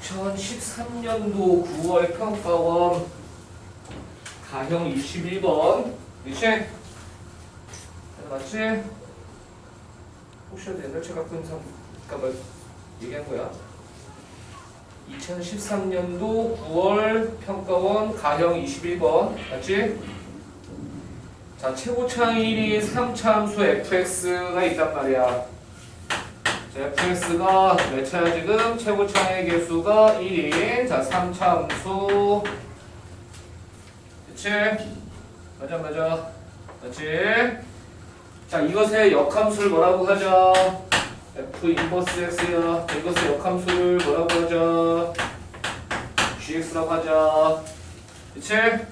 2013년도 9월 평가원 가형 21번 그치? 맞지? 혹시 옛날 책 갖고 있는 잠깐만 얘기한 거야 2013년도 9월 평가원 가형 21번 맞지? 자 최고차일이 3참수 fx가 있단 말이야 자, fx가 몇 차야 지금? 최고차의 개수가 1인 자 3참수 그치? 맞아 맞아 맞지? 자 이것의 역함수를 뭐라고 하죠? f 인버스 x야 이것의 역함수를 뭐라고 하죠? gx라고 하죠 그치? 자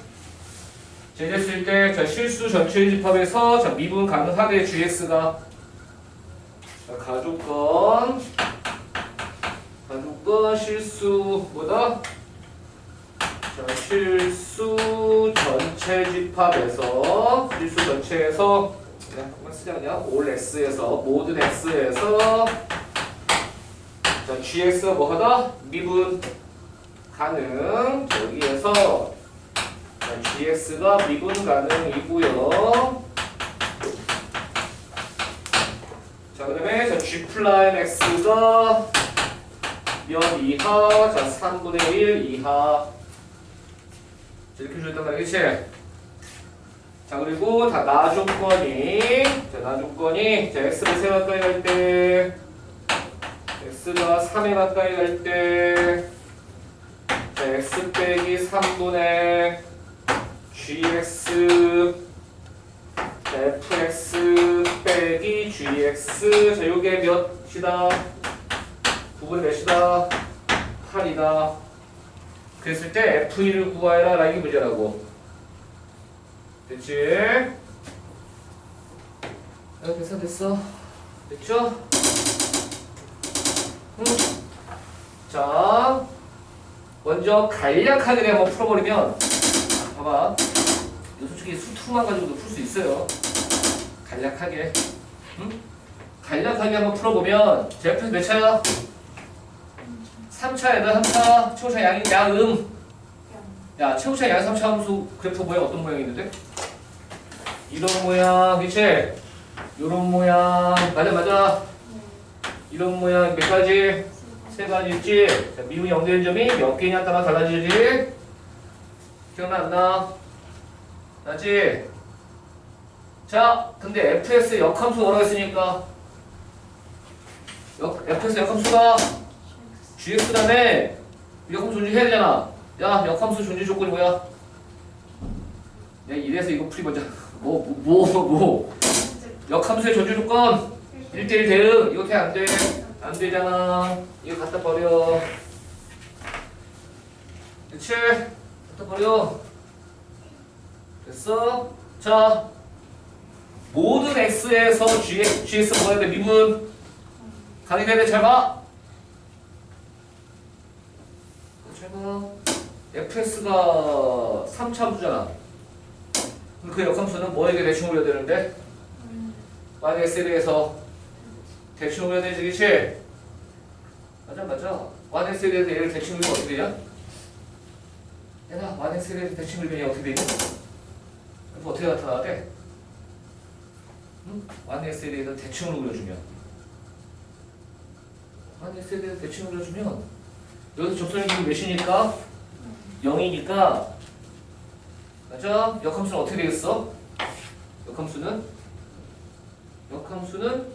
이랬을 때 자, 실수 전체 집합에서 자, 미분 가능하대 gx가 자, 가족건 가족건 실수 뭐다? 자, 실수 전체 집합에서 실수 전체에서 그냥 그만 쓰자 그냥 올 x에서 모든 x에서 자 gx가 뭐하다? 미분 가능 여기에서 자, gx가 미분 가능이고요 자 그 다음에 자 g 플라임 x가 몇 이하 자 3분의 1 이하. 자, 이렇게 주었단 말이야 그치? 자 그리고 다 나조건이 자 나조건이 자 x가 3 가까이 갈 때 x가 3에 가까이 갈 때 자 x 빼기 3분의 gx 자 fx 빼기 gx 자 요게 몇이다? 9분의 몇이다? 8이다 그랬을 때 f1을 구하여라 라는 게 문제라고 됐지? 아, 됐어 됐어 됐죠? 응. 자 먼저 간략하게 내가 풀어버리면 봐봐 솔직히 수투만 가지고도 풀 수 있어요 간략하게 응? 간략하게 한번 풀어보면 제 옆에서 몇 차야? 3차에다 3차 최고차 양이 양음 야 최고차 양 3차 함수 그래프 모양 어떤 모양이 있는데? 이런 모양 그치? 요런 모양 맞아 맞아 이런 모양 몇 가지? 세 가지 있지? 자, 미분이 0 되는 점이 몇 개냐 따라 달라지지? 기억나 안 나? 나지? 자, 근데 fx 역함수 뭐라고 했으니까? 역, fx 역함수가 gx 다음에 역함수 존재해야 되잖아. 야, 역함수 존재 조건이 뭐야? 야, 이래서 이거 풀이 먼저. 뭐, 뭐, 뭐, 뭐. 역함수의 존재 조건 1대1 대응. 이거 돼, 안 돼? 안 되잖아. 이거 갖다 버려. 그치? 갖다 버려. 됐어? 자, 모든 x에서 gx 뭐야 돼? 미분 가능이 되네. 잘 봐. 잘 봐. fx가 3차함수잖아. 그 역함수는 뭐에게 대칭을 해야 되는데? x에 대해서 대칭을 해야 되지, 그치? 맞아, 맞아. x에 대해서 얘를 대칭을 하면 어떻게 되냐? 얘나 y x에 대해서 대칭을 하면 어떻게 되냐? 어떻게 나타나야 돼? 응? y x에 대해서 대칭으로 그려주면 y x에 대해서 대칭을 그려주면 여기서 접선의 기이 몇이니까? 0이니까 맞아? 역함수는 어떻게 되겠어? 역함수는 역함수는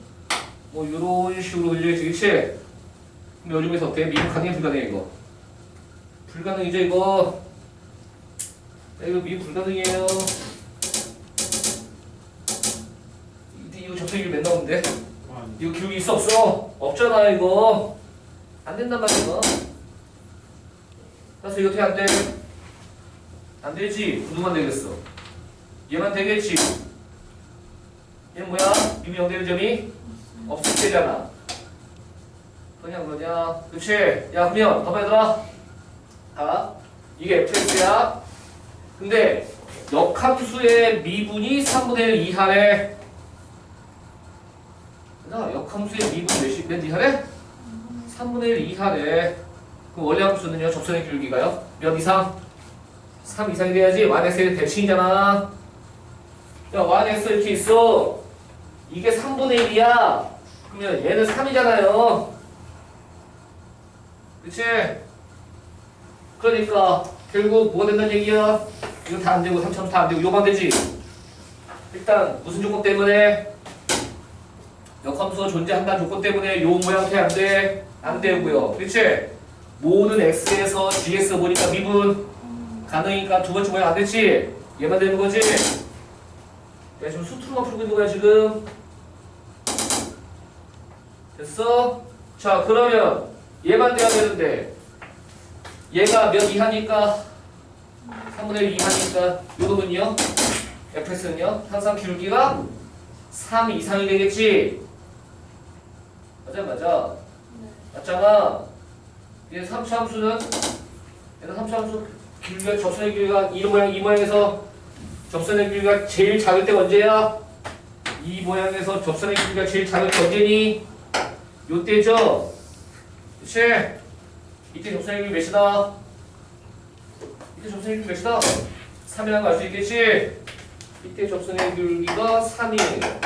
뭐 이런 식으로 그려야지 그치? 그럼 요즘에서 어때? 미분 가능해 불가능해 이거? 불가능이죠 이거 야, 이거 미분 불가능이에요 이거- 이거 접속이 맨날 오는데? 이거 기록이 있어 없어? 없잖아 이거. 안 된단 말이야 그래서 이거 어떻게 안 돼? 안 되지? 누구만 되겠어? 얘만 되겠지? 얘는 뭐야? 0 되는 점이 없을 때잖아. 그냥 그러냐? 그치? 야 그러면 봐봐 얘들아. 자 이게 fx야. 근데 역함수의 미분이 3분의 1 이하래 함수의 미분 몇이 몇 이하래? 3분의 1 이하래. 그럼 원래 함수는요? 접선의 길기가요? 몇 이상? 3 이상이 돼야지. 완x의 대칭이잖아. 야 완x 이렇게 있어. 이게 3분의 1이야. 그러면 얘는 3이잖아요. 그치? 그러니까 결국 뭐가 된다는 얘기야? 이거 다 안 되고 3차 다안 되고 요만 되지. 일단 무슨 조건 때문에? 역 함수가 존재한다는 조건 때문에 요 모양 돼안 돼? 안 되고요. 그렇지? 모든 x에서 gx 보니까 미분 가능이니까 두 번째 모양 안 됐지? 얘만 되는 거지? 내가 지금 수트로만 풀고 있는 거야 지금 됐어? 자 그러면 얘만 돼야 되는데 얘가 몇 이하니까 3분의 1 이하니까 요 놈은요? fs는요? 항상 기울기가 3 이상이 되겠지? 맞아 맞아 맞잖아 얘 3차 함수는 얘는 3차 함수 길이가 접선의 길이가 이 모양 이 모양에서 접선의 길이가 제일 작을 때 언제야? 이 모양에서 접선의 길이가 제일 작을 때 언제니? 요때죠? 그치? 이때 접선의 길이 몇이다? 이때 접선의 길이 몇이다? 3이라는 거 알 수 있겠지? 이때 접선의 길이가 3이에요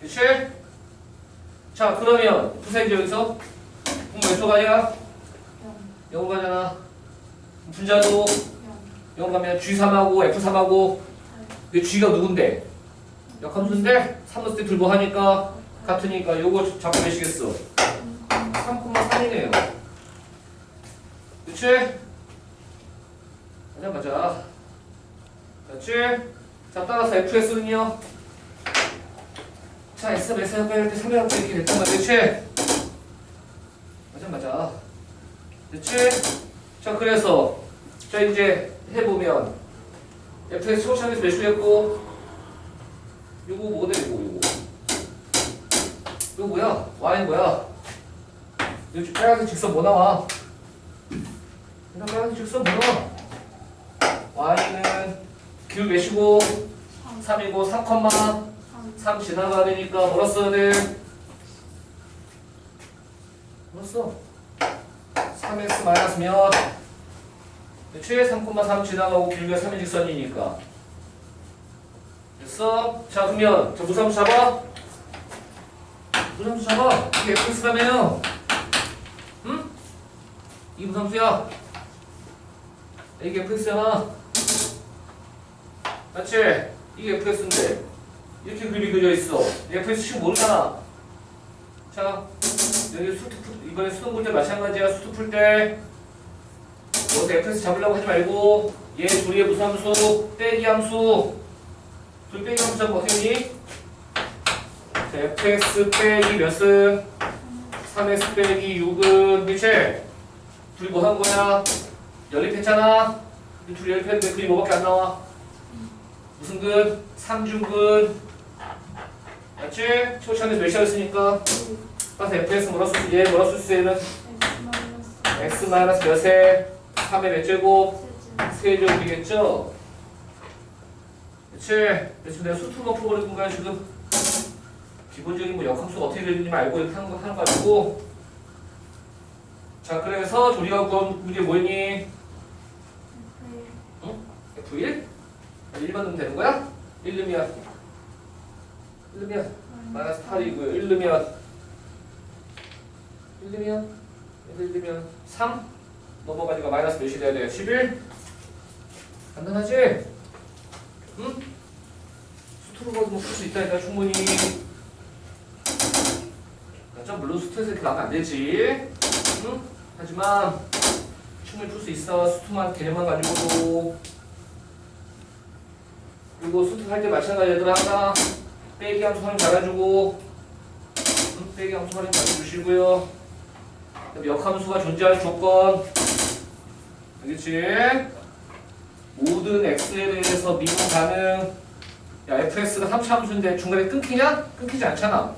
그치? 자 그러면 부사이제 여기서 그럼 몇 조가냐? 0 가잖아 분자도 0 가면 G3하고 F3하고 이 G가 누군데? 역함수인데 3 넣을 때 들고 하니까 같으니까 요거 잡고 계시겠어 3,3이네요 그치? 맞아 맞아 그렇지? 자 따라서 FS는요 자 SMS 빼할 때 3이라고 이렇게 됐단 말이야 그치? 맞아 맞아 그치? 자 그래서 자 이제 해보면 fx 초창에서 몇이겠고 요거 뭐네 요거 요거 요거 뭐야? y는 뭐야? 요즘 빨간색 직선 뭐 나와? 그냥 빨간색 직선 뭐 나와? y는 길 몇이고 3이고 3, 3 지나가야 되니까 뭐라 써야 돼? 뭐라 써? 3x 마이너스 몇? 그치? 3,3 지나가고 길이가 3의 직선이니까 됐어? 자 그러면 저 무삼수 잡아? 무삼수 잡아? 이게 fx라며요 응? 이 무삼수야 이게 fx잖아 맞지? 이게 fx인데 이렇게 그림이 그려져 있어 식 모르잖아. 자 여기 수트 풀 이번에 수능 볼 때 마찬가지야. 수트 풀때. 여기서 fx 잡으려고 하지 말고 얘 둘이의 무슨 함수 빼기 함수. 둘 빼기 함수 잡으면 어떻게 되니? 자, fx 빼기 몇은 3x 빼기 6은 그치? 둘이 뭐 한 거야? 연립했잖아. 이 둘이 연립했는데 그림 뭐밖에 안 나와? 무슨 근? 삼중근 맞지? 초창에서 몇 시였으니까 따라서 fx 뭐라 쓸수 얘 뭐라 쓸수 얘는 x 마이너스 몇에 3의 몇 제곱? 세제곱이겠죠? 그치? 그래서 내가 수투로 풀어버린 거야 지금 기본적인 뭐 역함수가 어떻게 되는지 알고 이렇게 하는 거 하는 거 가지고 자 그래서 조리가 구한 문제 뭐니? F1? 1번 넣으면 되는 거야? 1 넣으면 1 넣으면 마이너스 8이고요 1 넣으면 1 넣으면 1 넣으면 3 넘어가니까 마이너스 몇이 돼야 돼요? 11? 간단하지? 응? 수트로 가도 뭐쓸수 있다니까 충분히 좀 물론 수트에서 이렇게 나오면 안 되지 응? 하지만 충분히 풀 수 있어 수트만 개념만 가지고도 그리고 수트 할 때 마찬가지 얘들아 항상 빼기 함수 활용 잘해주고 응? 빼기 함수 잘해주시고요 그다음에 역함수가 존재할 조건 알겠지? 모든 x에 대해서 미분 가능 야 fx가 3차 함수인데 중간에 끊기냐? 끊기지 않잖아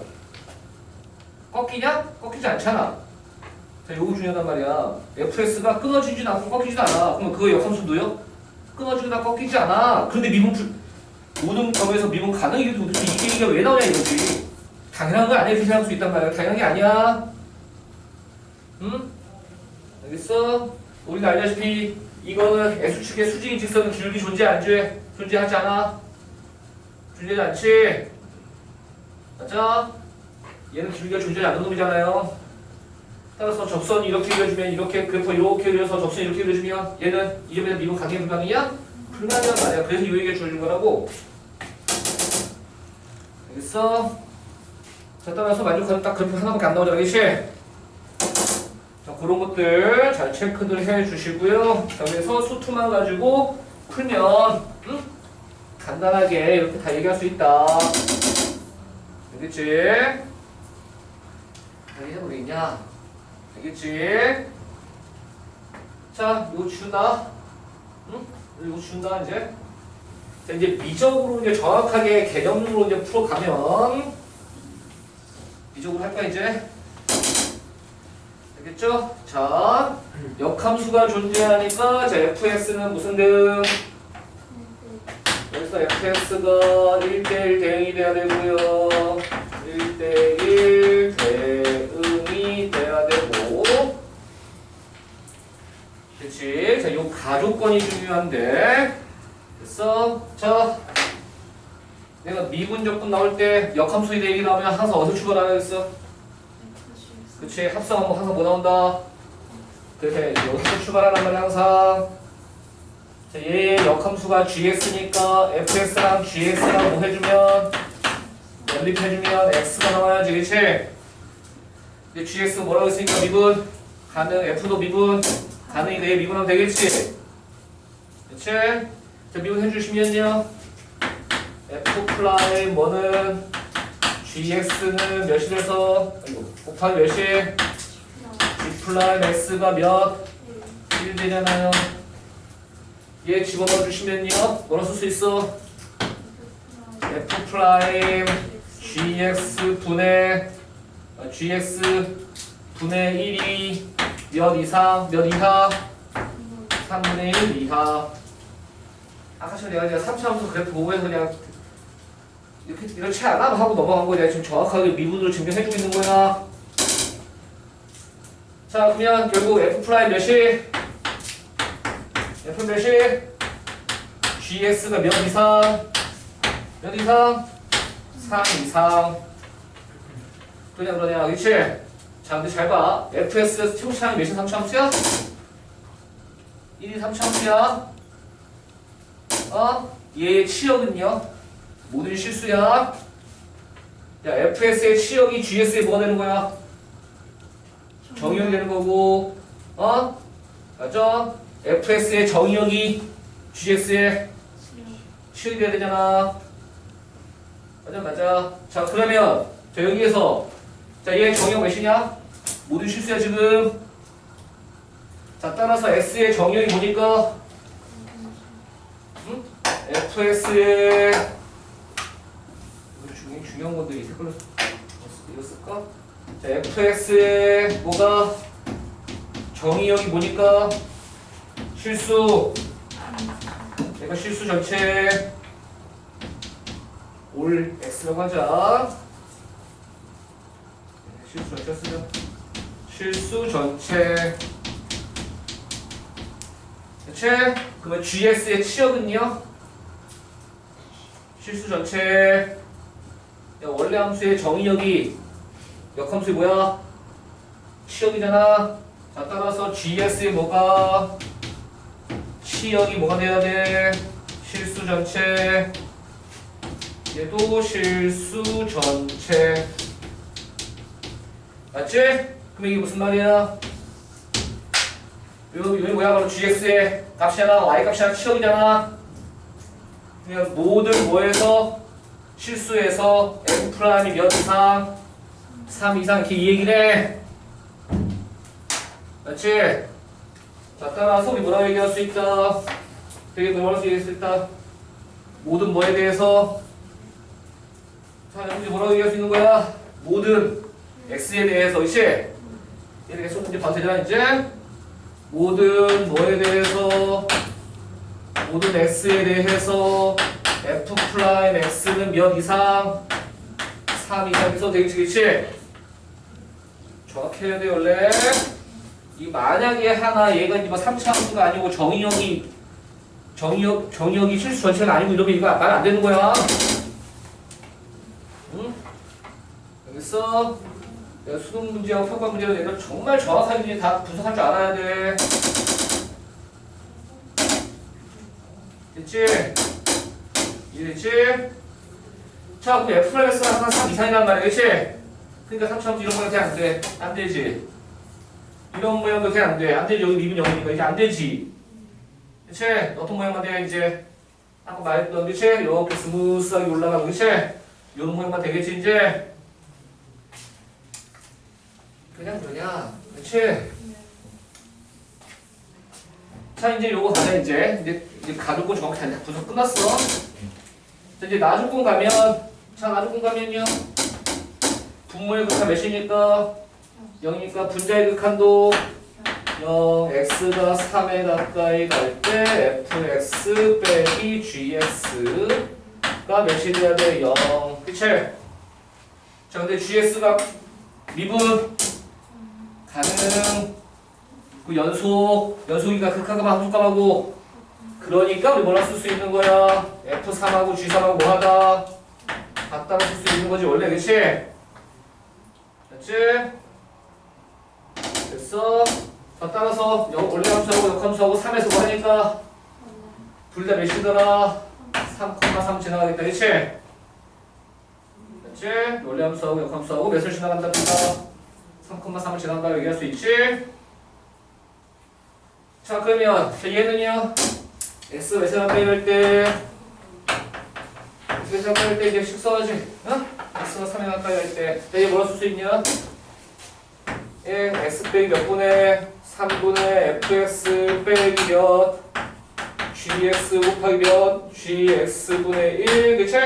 꺾이냐? 꺾이지 않잖아 자 요거 중요하단 말이야 fx가 끊어지진 않고 꺾이진 않아 그러면 그거 역함수도요? 끊어지거나 꺾이지 않아 그런데 미분 풀 모든 범위에서 미분 가능 이게 도대체 이게 이게 왜 나오냐 이거지 당연한 거 아니야 이렇게 생각할 수 있단 말이야 당연한 게 아니야 응? 알겠어? 우리가 알다시피 이거는 X축의 수직인 직선은 기울기 존재 안 돼? 존재하지 않아? 존재하지 않지? 맞죠? 얘는 기울기가 존재하지 않는 놈이잖아요. 따라서 접선이 이렇게 그려주면 이렇게 그래프 이렇게 그려서 접선이 이렇게 그려주면 얘는 이 점에서 미분 가능 불가능이야? 불가능한 말이야. 그래서 이 얘기를 주어준 거라고. 알겠어? 자 따라서 만족하는 딱 그래프 하나밖에 안 나오잖아. 그치? 자 그런 것들 잘 체크들 해 주시고요. 여기서 수투만 가지고 풀면 응? 간단하게 이렇게 다 얘기할 수 있다. 알겠지? 여기 해보겠냐? 알겠지? 자, 이거 준다. 응? 이거 준다, 이제. 자, 이제 미적으로 이제 정확하게 개념으로 이제 풀어가면, 미적으로 할까, 이제? 알겠죠? 자, 역함수가 존재하니까, 자, fx는 무슨 등? 여기서 fx가 1대1 대응이 돼야 되고요. 1대1 대응이 돼야 되고. 그치? 자, 요 가조건이 중요한데. 됐어? 자. 내가 미분 적분 나올 때 역함수의 대응이 나오면 항상 어디서 출발하겠어? 그치? 합성하면 항상 뭐 나온다? 그래서 여기서 출발하는 말이 항상 자, 얘의 역함수가 gx니까 fx랑 gx랑 뭐 해주면 연립해주면 x가 나와야지 그치? 이제 gx 뭐라고 했으니까 미분 가능 f도 미분 가능이 내 미분하면 되겠지? 그치? 자 미분 해 주시면요. F 플라이 뭐는 gx는 몇이 돼서? 곱하기 몇이 g 플라이 x가 몇? 1 되잖아요. 얘 집어넣어 주시면요. 뭐라 쓸 수 있어? f 프라임 gx 분의 어, gx 분의 1이 몇 이상? 몇 이하? 3분의 1 이하 아까 전에 내가 그냥 3차 함수 그래프 보고해서 그냥 이렇게 이렇지 않아? 하고 넘어간 거야. 내가 지금 정확하게 미분으로 증명해주고 있는 거야. 자 그러면 결국 f 프라임 몇이? F 몇이? Gx가 몇 이상? 몇 이상? 3 이상. 그러냐 그러냐. 그치? 자 근데 잘 봐. Fs 최고 차항이 몇이 3차 함수야? 1이 3차 함수야 어? 얘의 치역은요? 모든 실수야 야 fs의 치역이 gs에 뭐가 되는 거야? 정의역이 되는 거고 어? 맞죠? fs의 정의역이 gs의 치역이 돼야 되잖아 맞아 맞아 자 그러면 자 여기에서 자 얘 정의역 몇이냐? 모든 실수야 지금 자 따라서 s의 정의역이 뭐니까 이거 중요, 중요한 건데 이 색깔로 이거 쓸까? 자 fs의 뭐가? 정의역이 뭐니까? 실수. 내가 실수 전체. 올 x라고 하자. 실수 전체 쓰자. 실수 전체. 그치? 그러면 GS의 치역은요? 실수 전체 야, 원래 함수의 정의역이 역함수의 뭐야? 치역이잖아 자 따라서 GS의 뭐가 치역이 뭐가 돼야 돼? 실수 전체 얘도 실수 전체 맞지? 그럼 이게 무슨 말이야? 요, 요 뭐야 바로 gx의 값이잖아 y 값이잖아 치역이잖아 그냥 모든 뭐에서 실수에서 f 프라임이 몇 이상 3 이상 이렇게 이 얘기를 해. 맞지? 자 따라서 우리 뭐라고 얘기할 수 있다? 되게 뭐라고 얘기할 수 있다? 모든 뭐에 대해서. 자 여기 뭐라고 얘기할 수 있는 거야? 모든 x에 대해서 이제 이렇게 계속 문제 봐도 되잖아 이제. 모든 뭐에 대해서 모든 x에 대해서 f 프라임 x는 몇 이상 3 이상 있어도 되겠지 그치? 정확히 해야 돼 원래 이 만약에 하나 얘가 이제 뭐 3차 함수가 아니고 정의역이 정의역 정의역이 실수 전체가 아니고 이러면 이거 말 안 되는 거야. 응? 알겠어? 수능 문제하고 평가 문제를 내가 정말 정확하게 다 분석할 줄 알아야 돼. 됐지? 이해됐지? 자, 그럼 F 플러스가 항상 3 이상이란 말이야, 그치? 그러니까 3처럼 이런 모양 그냥 안 돼. 안 되지. 이런 모양도 그냥 안 돼. 안 되지. 여기 미분 0이니까 이제 안 되지. 그치? 어떤 모양만 돼야 이제 아까 말했던 그치? 이렇게 스무스하게 올라가고 그치? 이런 모양만 되겠지 이제? 그냥 그러냐? 그치? 자 이제 요거 가자 이제 이제 이제 가족권 정확히 다 분석 끝났어. 자 이제 나주권 가면 자 나주권 가면요 분모의 극한 몇이니까 0이니까 분자의 극한도 0 x가 3에 가까이 갈 때 fx 빼기 gx가 몇이 돼야 돼? 0 그치? 자 근데 gx가 미분 가능 그 연속 연속이가 극한값하고 함수값하고 그러니까 우리 뭐라 쓸 수 있는 거야? F3하고 G3하고 뭐하다? 같다고 쓸수 있는 거지 원래 그치? 됐지? 됐어? 자 따라서 여- 원래 함수하고 역함수하고 3에서 뭐 하니까 둘 다 몇이더라? 3,3 지나가겠다 그치? 됐지? 원래 함수하고 역함수하고 몇을 지나간답니다 3,3을 지나간다 얘기할 수 있지? 자 그러면 자, 얘는요 몇 사람 빼할 때몇 사람 빼할 때 이제 식서하지 어? x가 3에 가까이 할때 얘 뭐라 쓸 수 있냐 1 x 빼기 몇 분의 3분의 fx 빼기 몇 gx 곱하기 몇 gx분의 1 그치?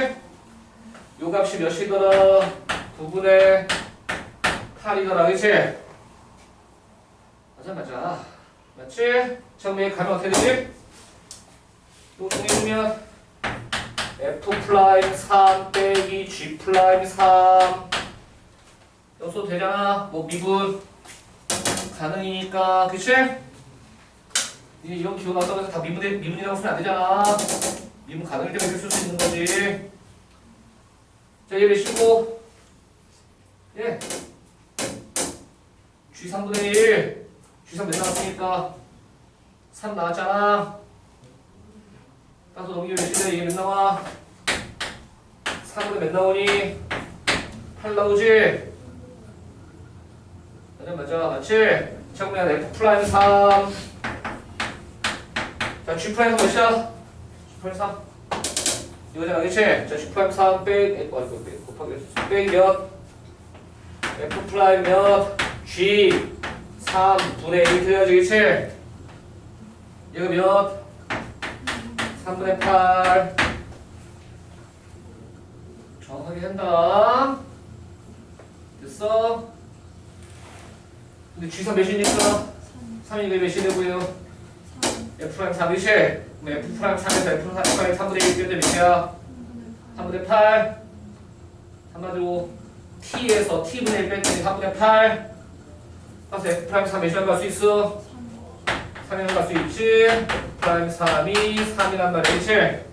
요 값이 몇이더라 9분의 8이더라 그치? 맞아 맞아 맞지? 처음에 가면 어떻게 되지? 또 정해주면 F 프라임 3 빼기 G 프라임 3 여기서 되잖아 뭐 미분 가능이니까 그치? 이런 기호 나왔다고 다 미분, 미분이라고 쓰면 안 되잖아 미분 가능일 때만 이렇게 쓸수 있는 거지 자 얘를 싣고 예 G 3분의 1 G3 몇 나왔으니까 3 나왔잖아 따서 넘기면 몇인데 이게 몇 나와? 3분의 몇 나오니? 8 나오지? 맞아 맞아 맞지? 정면 F 프라임 3 자, G 프라임 몇이야? G 프라임 3 이거잖아 그치? 자, G 프라임 3 빼기 어, 이거 곱하기 빼기 몇? F 프라임 몇? G 3분의 1 돼야지 그치? 얘가 몇? 3분의 8 정확하게 한다 됐어? 근데 G3 몇이니까? 3이 몇이 되고요? F 프라임 3 그치? 그럼 F 프라임 3에서 F 프라임 3분의 1 띄울 때 몇이야? 3분의 8 한마디로 T에서 T분의 1 뺐더니 3분의 8 따라서 F 프라임 3 몇이라고 할 수 있어? 3이라고 할수 있지? F 프라임 3이 3이란 말이야 그치?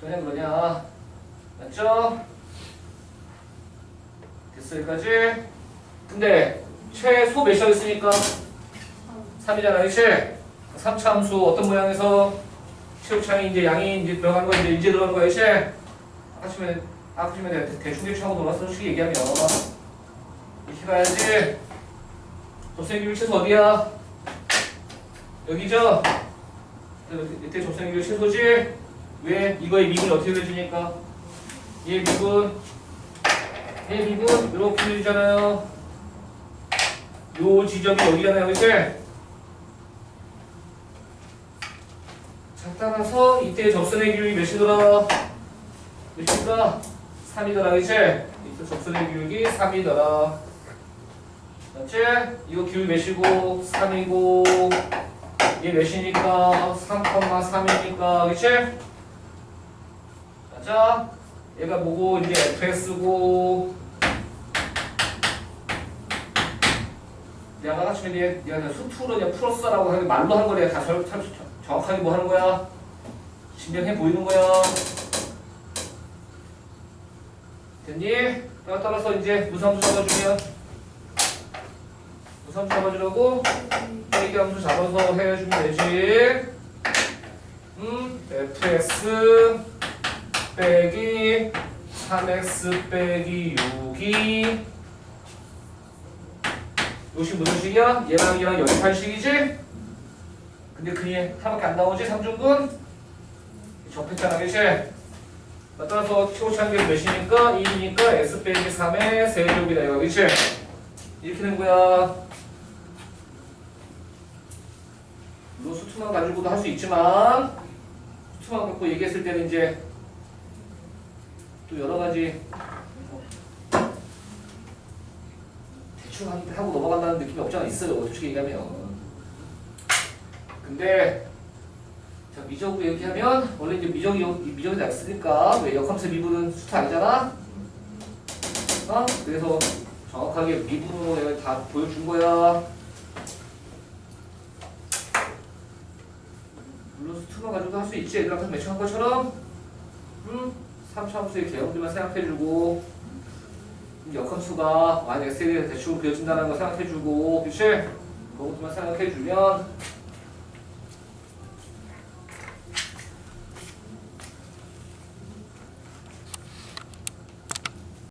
그냥 그러냐 맞죠? 됐어 여기까지? 근데 최소 몇이라고 했으니까 3이잖아 그치? 3차 함수 어떤 모양에서 최고차이 이제 양이 이제 들어가는 거 이제 이제 들어가는 거야 그치? 아까 치면 아까 치면 내가 대충 대충 하고 놀았어 솔직히 얘기하면 이렇게 가야지 접선기율 최소 어디야? 여기죠? 이때 접선기율 최소지? 왜? 이거의 미분이 어떻게 되지니까? 얘 미분 얘 미분 이렇게 되잖아요 요 지점이 여기잖아요 그치? 자 따라서 이때 접선의 기울기 몇이더라? 몇이더라? 3이더라 그치? 이때 접선의 기울기 3이더라 맞지? 이거 기울기 몇이고 3이고 얘 몇이니까 3,3이니까 그치? 맞아? 얘가 뭐고 이제 fx고 내가 아까 얘- 얘가 수투로 그냥 풀었어라고 하는 말로 한 거래. 다 절, 참, 정확하게 뭐 하는 거야? 진행해 보이는 거야. 됐니? 따라 따라서 이제 무삼수 잡아주면 무삼수 잡아주려고 빼기 함수 잡아서 해주면 되지. 음, fx 빼기 3x 빼기 6이 요식 무슨 식이야? 얘랑 얘랑 연입한 식이지? 근데 그게 하나밖에 안 나오지? 3중분? 접했잖아 그치? 따라서 최고차는 게 몇이니까? 1이니까 x 빼기 3의 세제곱이다 이거 그치? 이렇게 된 거야 물론 수투만 가지고도 할 수 있지만 수투만 갖고 얘기했을 때는 이제 또 여러 가지 대충 한- 하고 넘어간다는 느낌이 없지 않아? 있어요 솔직히 얘기하면. 근데 자 미적으로 얘기하면 원래 이제 미적이 미적이 나있으니까 왜 역함수 미분은 수타 아니잖아? 어? 그래서 정확하게 미분으로 다 보여준 거야 물론 수투만 가지고도 할 수 있지? 얘들 앞에서 매칭한 것처럼? 음? 3차 함수의 개형들만 생각해주고. 역함수가 만약 X에 대해서 대충 그려진다는 거 생각해주고. 그치? 그것만 생각해주면